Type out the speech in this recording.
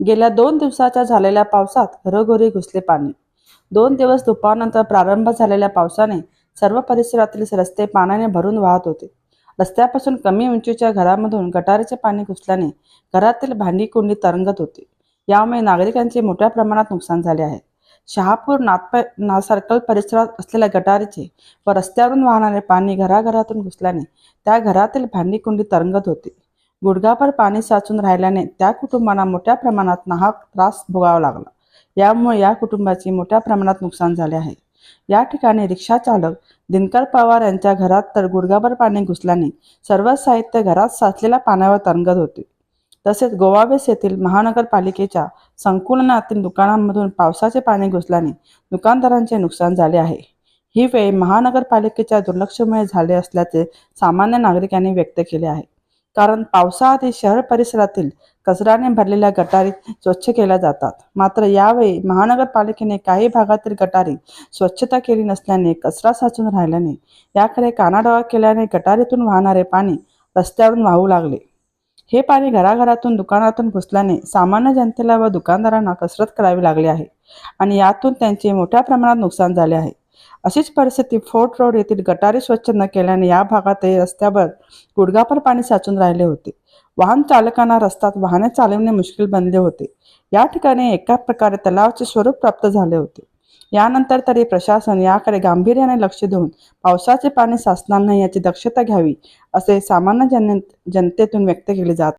गेल्या दोन दिवसाच्या झालेल्या पावसात घरोघरी घुसले पाणी. दोन दिवस दुपारनंतर प्रारंभ झालेल्या पावसाने सर्व परिसरातील रस्ते पाण्याने भरून वाहत होते. रस्त्यापासून कमी उंचीच्या घरामधून गटारीचे पाणी घुसल्याने घरातील भांडी कुंडी तरंगत होती. यामुळे नागरिकांचे मोठ्या प्रमाणात नुकसान झाले आहे. शहापूर नाथप ना सर्कल परिसरात असलेल्या गटारीचे व रस्त्यावरून वाहणारे पाणी घराघरातून घुसल्याने त्या घरातील भांडी कुंडी तरंगत होती. गुडघाभर पाणी साचून राहिल्याने त्या कुटुंबांना मोठ्या प्रमाणात नाहक त्रास भोगावा लागला. यामुळे या कुटुंबाचे मोठ्या प्रमाणात नुकसान झाले आहे. या ठिकाणी रिक्षा चालक दिनकर पवार यांच्या घरात तर गुडघाभर पाणी घुसल्याने सर्व साहित्य घरात साचलेल्या पाण्यावर तरंगत होते. तसेच गोवावेस येथील महानगरपालिकेच्या संकुलनातील दुकानांमधून पावसाचे पाणी घुसल्याने दुकानदारांचे नुकसान झाले आहे. ही वेळ महानगरपालिकेच्या दुर्लक्षमुळे झाले असल्याचे सामान्य नागरिकांनी व्यक्त केले आहे. कारण पावसाआधी शहर परिसरातील कचऱ्याने भरलेल्या गटारी स्वच्छ केल्या जातात. मात्र यावेळी महानगरपालिकेने काही भागातील गटारी स्वच्छता केली नसल्याने कचरा साचून राहिल्याने याकडे कानाडोळा केल्याने गटारीतून वाहणारे पाणी रस्त्यावरून वाहू लागले. हे पाणी घराघरातून दुकानातून घुसल्याने सामान्य जनतेला व दुकानदारांना कसरत करावी लागली आहे आणि यातून त्यांचे मोठ्या प्रमाणात नुकसान झाले आहे. अशीच परिस्थिती फोर्ट रोड येथील गटारी स्वच्छ न केल्याने या भागातही रस्त्यावर गुडघापर पाणी साचून राहिले होते. वाहन चालकांना रस्त्यात वाहने चालवणे मुश्किल बनले होते. या ठिकाणी एका प्रकारे तलावाचे स्वरूप प्राप्त झाले होते. यानंतर तरी प्रशासन याकडे गांभीर्याने लक्ष देऊन पावसाचे पाणी साचणार नाही याची दक्षता घ्यावी असे सामान्य जन जनतेतून व्यक्त केले जात